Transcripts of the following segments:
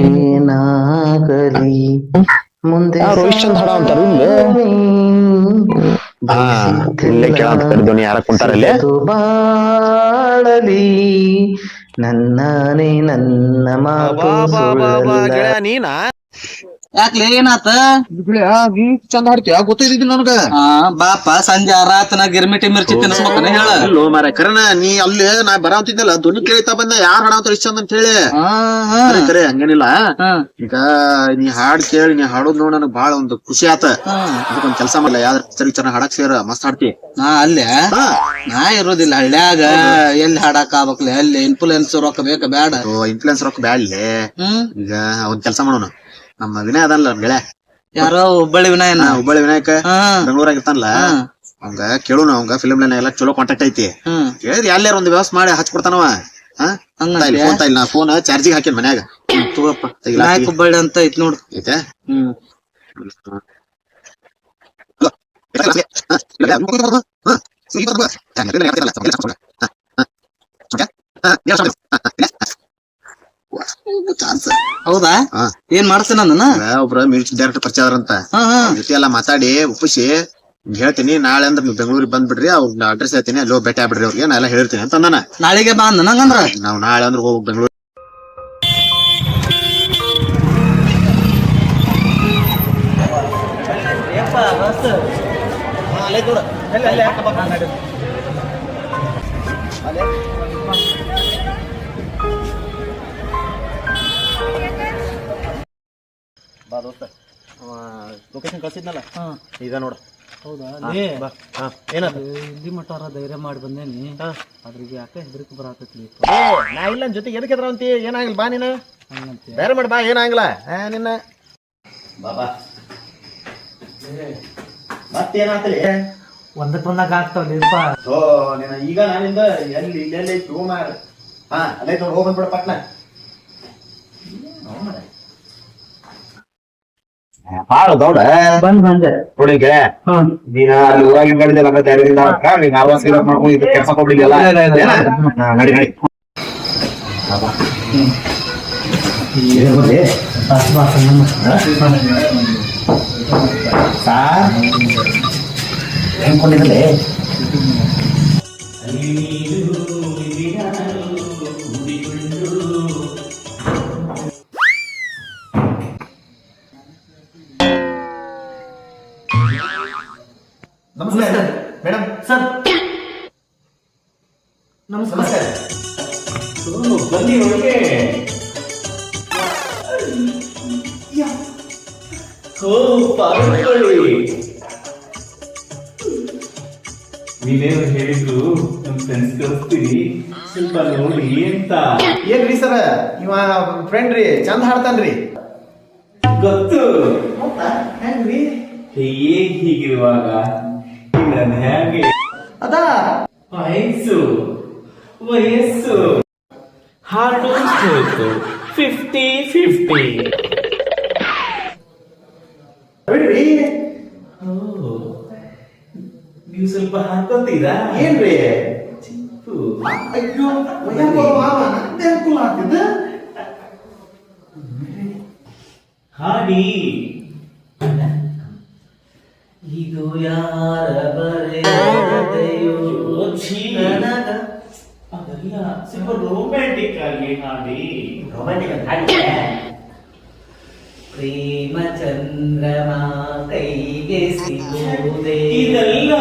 ಏನಾಗಲಿ ಮುಂದೆ ರೋಹಿತ್ ಚಂದ್ ಹಾಡ ಅಂತಾರ ಇಲ್ಲೇ? ಹಾ ಇಲ್ಲೇ ಕೇಳಂತ ಧ್ವನಿ ಯಾರ ಕುಂತಾರಲ್ಲಿ ಬಾಳಲಿ. ನನ್ನಾನೇ ನನ್ನ ಮಾತು. ನೀನಾ? ಯಾಕ್ಲೆ ಏನಾತ? ಚಂದ ಹಾಡ್ತೀಯ ಗೊತ್ತಿದ್ದಿ ನನಗ. ಬಾಪ ಸಂಜೆ ರಾತನ ಗಿರ್ಮಿಟಿ ಮಿರ್ಚಿ ತಿನ್ಸ್ಬೇಕನ ಹೇಳ. ಅಲ್ಲೋ ಮಾರ ಕರೆನ ನೀ ಅಲ್ಲಿ ನಾ ಬರಾಂತಿದ್ದಲ್ಲ ಧ್ವನಿ ಕೇಳ್ತಾ ಬಂದ ಯಾರ್ ಹಾಡಂತ ಇಷ್ಟ ಅಂತ ಹೇಳಿ ಕರೆ ಹಂಗೇನಿಲ್ಲ. ಈಗ ನೀ ಹಾಡ್ ಕೇಳಿ ನೀ ಹಾಡೋದ್ ನೋಡ್ ನನಗ್ ಬಾಳ ಒಂದು ಖುಷಿ ಆತ. ಅದಕ್ಕೊಂದ್ ಕೆಲಸ ಮಾಡಲ್ಲ ಯಾವ್ದ್ರ ಸರಿ ಚೆನ್ನಾಗ್ ಹಾಡಕ್ ಸೇರ ಮಸ್ತ್ ಹಾಡ್ತಿ. ನಾ ಅಲ್ಲೇ? ನಾ ಇರೋದಿಲ್ಲ ಹಳ್ಳ್ಯಾಗ ಎಲ್ಲಿ ಹಾಡಕ್ ಆಗ್ಬೇಕಲ್ಲ ಅಲ್ಲಿ ಇನ್ಫ್ಲೂಯೆನ್ಸ್ ರೊಕ್ಕ ಬೇಕ ಬ್ಯಾಡ ಇನ್ಫ್ಲುಯೆನ್ಸ್ ರೊಕ್ಕ ಬ್ಯಾಡ್ಲೆ? ಈಗ ಒಂದ್ ಕೆಲಸ ಮಾಡೋಣ. ನಮ್ಮ ವಿನಯ ಅದಲ್ಲ ಗೆಳೆ. ಯಾರೋ ಹುಬ್ಬಳ್ಳಿ ವಿನಯನ ಹುಬ್ಬಳ್ಳಿ ವಿನಾಯಕ. ಬೆಂಗಳೂರಾಗ ಇರ್ತಾನಲ್ಲ ಅವಂಗ ಕೇಳೋಣ ಅವಂಗ ಫಿಲ್ಮ್ ಲೈನ್ ಎಲ್ಲ ಚಲೋ ಕಾಂಟ್ಯಾಕ್ಟ್ ಐತಿ. ಹ್ಮ್ ಎಲ್ಲಾರು ಒಂದು ವ್ಯವಸ್ಥೆ ಮಾಡಿ ಹಚ್ಕೊಡ್ತಾನವ? ಹಾ? ಫೋನ್ ನಾ ಫೋನ್ ಚಾರ್ಜಿಗೆ ಹಾಕಿನ ಮನ್ಯಾಗ. ತಗೋಪ್ಪ ತೆಗಿಲಾತಿ. ವಿನಾಯಕ್ ಹುಬ್ಬಳ್ಳಿ ಅಂತ ಐತಿ ನೋಡು. ಐತೆ? ಹ್ಮ್. ಹೌದಾ? ಹಾ. ಏನ್ ಮಾಡ್ತೇನೆ ನನ್ನ ಒಬ್ರ ಮ್ಯೂಸಿಕ್ ಡೈರೆಕ್ಟರ್ ಪರಿಚಯ ಹಾ ಜೊತೆ ಎಲ್ಲ ಮಾತಾಡಿ ಒಪ್ಪಿಸಿ. ಹೇಳ್ತೀನಿ ನಾಳೆ ಅಂದ್ರೆ ಬೆಂಗಳೂರಿಗೆ ಬಂದ್ಬಿಡ್ರಿ ಅವ್ರ ಅಡ್ರೆಸ್ ಹೇಳ್ತೀನಿ ಅಲ್ಲಿ ಹೋಗಿ ಭೇಟಿ ಆಗ್ಬಿಡ್ರಿ ಅವ್ರಿಗೆ ನಾ ಎಲ್ಲ ಹೇಳ್ತೀನಿ ಅಂತ ಅಂದಾನ. ನಾಳೆಗೆ ಬಾ ಅಂದ ನಂಗಂದ್ರ ನಾವ್ ನಾಳೆ ಅಂದ್ರೆ ಹೋಗಿ ಬೆಂಗಳೂರು. ಲೊಕೇಶನ್ ಕಳ್ಸಿದ್ನಲ್ಲ? ಈಗ ನೋಡು. ಹೌದಾ? ಬಾ. ಏನದು ಇಲ್ಲಿ ಮಟ್ಟಾರ ಧೈರ್ಯ ಮಾಡಿ ಬಂದೇನಿ. ಅದ್ರಿಗೆ ಯಾಕೆ ಹೆದರಿಕೆ ಬರತೈತಿ ನಾ ಇಲ್ಲ ಜೊತೆಗೆ ಎದಕ್ಕೆ ಎದ್ರಂತಿ ಏನಾಗಿಲ್ಲ ಬಾ ನೀನು. ಹಂಗಂತೆ. ಬೇರೆ ಮಾಡಿ ಬಾ ಏನಾಗಿಲ್ಲ. ಆ, ನಿನ್ನ. ಬಾಬಾ ಮತ್ತೇನಾತಲಿ ಒಂದಕ್ಕೆ ಒಂದಾಗ ಆಗ್ತಾವಲ್ಲಿಪ್ಪ ಓ ನಿನ್ನ ಈಗ ನಾನಿಂದ ಎಲ್ಲಿ ಇಲ್ಲೆಲ್ಲಿ ತಗೊಂಬಾರ ಹಾ ಅಲ್ಲೇ ಪಟ್ನ. ಹಾಳು ದೌಡ ಬಂದ್ ಬಂದೆ. ನೋಡಿ ಗೆಳೆ ನೀನ ಅಲ್ಲಿ ಊರಾಗಿನ ಧೈರ್ಯದಿಂದ ನೀನ್ ಆವಾಸ ಇರೋದ್ ಮಾಡ್ಕೊಂಡು ಇದು ಕೆಲಸ ಕೊಡ್ಲಿಲ್ಲ ಇಲ್ಲ, ಇಲ್ಲ, ಇಲ್ಲ. ನಡಿ ಸರ್. ನಮಸ್ಕಾರ. ಬನ್ನಿ ಒಳಗೆ. ಓ ಪಾರ್ವತಿ ನೀವೇನು ಹೇಳಿದ್ರು ನಮ್ ಫ್ರೆಂಡ್ಸ್ ಕಳಿಸ್ತೀರಿ ಸ್ವಲ್ಪ ನೋಡಿ ಅಂತ. ಏನ್ರಿ ಸರ? ಇವ ಫ್ರೆಂಡ್ ರೀ ಚಂದ ಹಾಡ್ತಾನ್ರಿ ಗೊತ್ತು. ಹೇಗೆ ಹೀಗಿರುವಾಗ ಇನ್ನೊಂದು ಹೇಗೆ? ಅದ? ವಯಸ್ಸು ವಯಸ್ಸು. ಹಾಡು ಹೋಯ್ತು ಫಿಫ್ಟಿ ಫಿಫ್ಟಿ ಬಿಡ್ರಿ. ನೀವು ಸ್ವಲ್ಪ ಹಾಕೋತೀರಾ? ಏನ್ರಿ? ಚಿಪ್ಪು. ಅಯ್ಯೋ ನಂದೇ ಅನುಕೂಲ ಆಗ್ತಿದ್ದ. ಹಾಡಿ. ಇದು ಯಾರ ಬರೆಯೋ ಛೀ. ಅದಲ್ಲ ಸ್ವಲ್ಪ ರೊಮ್ಯಾಂಟಿಕ್ ಆಗಿ ಹಾಡಿ ಪ್ರೇಮ ಚಂದ್ರಮ ಕೈಗೆ ಸಿಗೋದೆ ಇದಲ್ಲ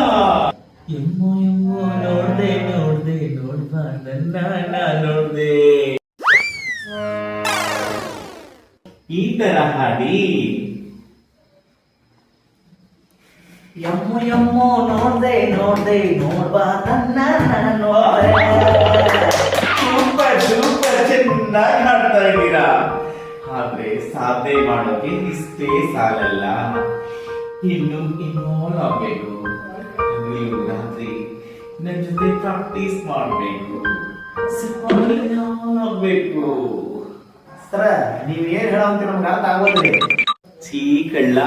ಎಮ್ಮೋ ಎಮ್ಮೋ ನೋಡ್ದೆ ನೋಡ್ದೆ ನೋಡ್ಬಾ ನನ್ನ ನನ್ನ ನೋಡ್ದೆ ಈ ತರ ಹಾಡಿ ಎಮ್ಮೋ ನೋಡ್ದೆ ನೋಡ್ದೆ ನೋಡ್ಬಾ ನನ್ನ ಸೂಪರ್ ಸೂಪರ್ ಚೆನ್ನಾಗಿ ಹಾಡ್ತಾ ಇದ್ದೀರಾ? ಆದ್ರೆ ಸಾಧನೆ ಮಾಡೋಕೆ ಇಷ್ಟೇ ಸಾಲಲ್ಲ. ಇನ್ನು ಇನ್ವಾಲ್ವ್ ಆಗ್ಬೇಕು. ನೀವು ರಾತ್ರಿ ನನ್ನ ಜೊತೆ ಪ್ರಾಕ್ಟೀಸ್ ಮಾಡ್ಬೇಕು. ಸ್ವಲ್ಪ ಇನ್ವಾಲ್ವ್ ಆಗ್ಬೇಕು. ಸರ ನೀವ್ ಏನ್ ಅಂತ ನಮ್ಗೆ ಅರ್ಥ ಆಗೋದ್ರಿ ಚೀ ಕಳ್ಳ.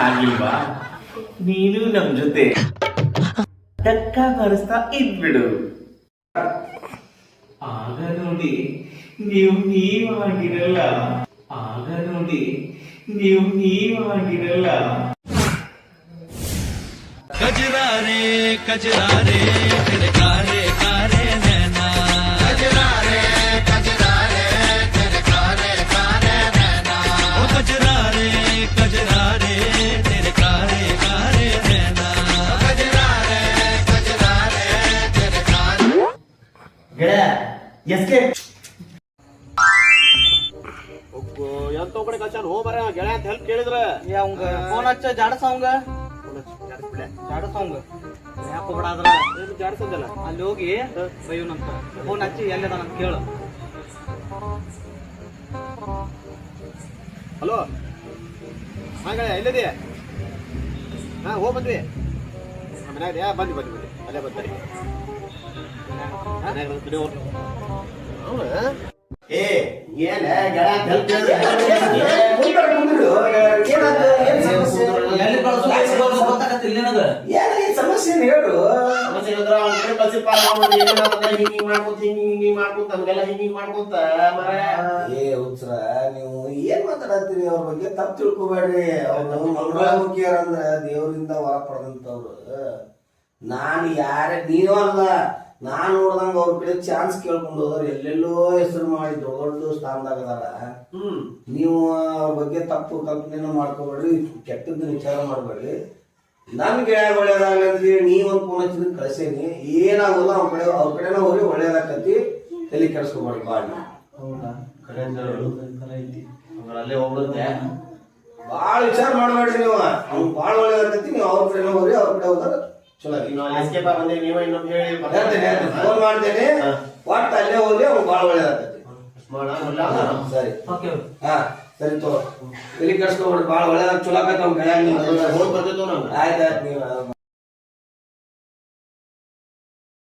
ಆಗಿಲ್ವಾ? ನೀನು ನಮ್ ಜೊತೆ ಟಕ್ಕ ಬರೆಸ್ತಾ ಇದ್ಬಿಡು ಆಗ ನೋಡಿ ನೀವು ನೀವಾಗಿರಲ್ಲ ಆಗ ನೋಡಿ ನೀವು ನೀವಾಗಿರಲ್ಲ ಎಂತ ಕಡೆ ಕಳ್ಸಾನ ಹೋ ಬರ ಗೆಳೆಯ ಅಂತ ಹೆಲ್ಪ್ ಕೇಳಿದ್ರ. ಅವಂಗ ಫೋನ್ ಹಚ್ಚ ಜಾಡಸ ಅವಂಗ? ಜಾಡಸ ಅವಂಗ. ಯಾಕೆ ಬಿಡಾದ್ರ ಜಾಡಸದಲ್ಲ ಅಲ್ಲಿ ಹೋಗಿ ಬೈಯುನಂತ. ಫೋನ್ ಹಚ್ಚಿ ಎಲ್ಲದ ನಂತ ಕೇಳು. ಹಲೋ ಹಾ ಗೆಳೆಯ ಎಲ್ಲಿದೆ ಹಾ ಹೋಗ್ ಬಂದ್ವಿ. ಮನ್ಯಾಗ ಬಂದ್ವಿ ಬಂದ್ವಿ ಅಲ್ಲೇ ಬರ್ತಾರೆ ಏ. ಏನಾಯ್ತು? ಏನ್ ಸಮಸ್ಯೆ? ಹೇಳು ಮಾಡ್ಕೊಂತ, ಮಾಡ್ಕೊಂತ, ಮಾಡ್ಕೊಂತ. ಏ ಉತ್ಸರ ನೀವು ಏನ್ ಮಾತಾಡತ್ತೀರಿ ಅವ್ರ ಬಗ್ಗೆ ತಪ್ಪು ತಿಳ್ಕೊಬೇಡ್ರಿ ಅವ್ರು ಮಂಗಳಮುಖಿಯರ್ ಅಂದ್ರ ದೇವರಿಂದ ವರ ಪಡೆದಂತವ್ರು ನಾನು ಯಾರೇ ನೀನು ಅಲ್ಲ. ನಾನು ನೋಡ್ದಂಗ ಅವ್ರ ಕಡೆ ಚಾನ್ಸ್ ಕೇಳ್ಕೊಂಡು ಹೋದ್ರೆ ಎಲ್ಲೆಲ್ಲೋ ಹೆಸರು ಮಾಡಿ ದೊಡ್ಡ ದೊಡ್ಡ ಸ್ಥಾನದಾಗ ಅದಾರ. ಹ್ಮ್. ನೀವು ಅವ್ರ ಬಗ್ಗೆ ತಪ್ಪು ಕಲ್ಪನೆ ಮಾಡ್ಕೋಬೇಡ್ರಿ ಕೆಟ್ಟದ್ದು ವಿಚಾರ ಮಾಡಬೇಡ್ರಿ. ನನ್ ಗೆಳೆಯ ಒಳ್ಳೇದಾಗಲಿ ಅಂತೇಳಿ ನೀ ಚಿನ್ನ ಫೋನ್ ಕಳ್ಸೇನಿ. ಏನಾಗೋಲ್ಲ ಅವ್ರ ಕಡೆ ಅವ್ರ ಕಡೆನ ಹೋಗಿ ಒಳ್ಳೇದಾಕತಿ ತಲೆ ಕೆಡಿಸ್ಕೊಬೇಡಿ ಬಾಳ್. ಹಂಗಾರೆ ಅಲ್ಲೇ ಹೋಗ್ಬಿಡುತ್ತೆ ವಿಚಾರ ಮಾಡಬೇಡ್ರಿ ನೀವು. ಅವ್ನು ಬಾಳ ಒಳ್ಳೇದಾಕತಿ ನೀವು ಅವ್ರ ಕಡೆನ ಹೋಗಿ ಅವ್ರ ಕಡೆ ಹೋದಾಗ ಚಲೋ ಎಸ್ಕೇಪ್ ನೀವೇ ಇನ್ನೊಂದು ಹೇಳಿ ಫೋನ್ ಮಾಡ್ತೇನೆ. ಒಟ್ಟು ಅಲ್ಲೇ ಹೋಗಿ ಅವ್ನು ಬಾಳ ಒಳ್ಳೇದಾಕತಿ ಮಾಡೋಣ ಸರಿ. ಹಾ ಸರಿ ತೋ ಇಲ್ಲಿ ಕೆಡಿಸ್ಕೊಬೇಡ್ರಿ ಬಾಳ ಒಳ್ಳೇದಾಗ ಚಲೋ ಆಕತಿ ಅವ್ನ ಆಯ್ತಾಯ್ತು ನೀವು